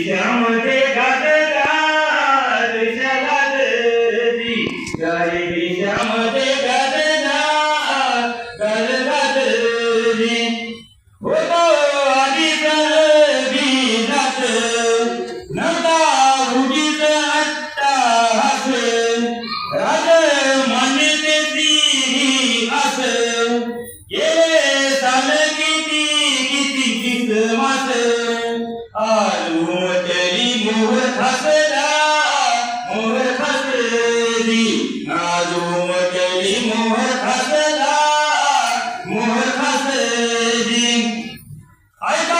चारी दिशामध्ये गाजणार देशाला दरी चारी दिशामध्ये गाजणार गाजगाजरी होतो आधीच बीजात नव्हता उगीच अट्टाहास. राज मान्यतेची म्हणजे आस. गेले साल किती किती মোরে ফাঁসে না মোরে ফাঁসে দি। নাজুম কেলি মোরে ফাঁসে না মোরে আইবা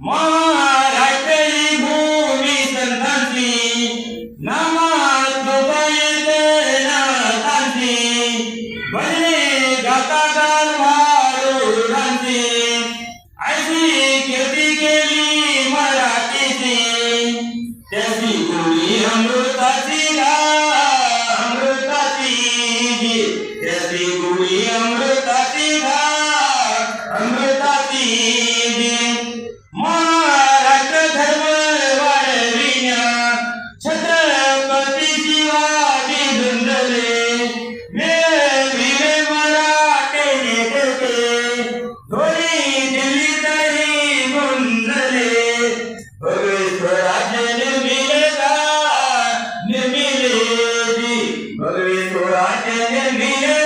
महाराष्ट्री भूमी संतांची नामांची बने गाता काल मारुडांची अशी कीर्ती केली मराठीची. त्याची गोडी अमृताची अमृताची त्याची गोडी अमृताची अमृताची Amen.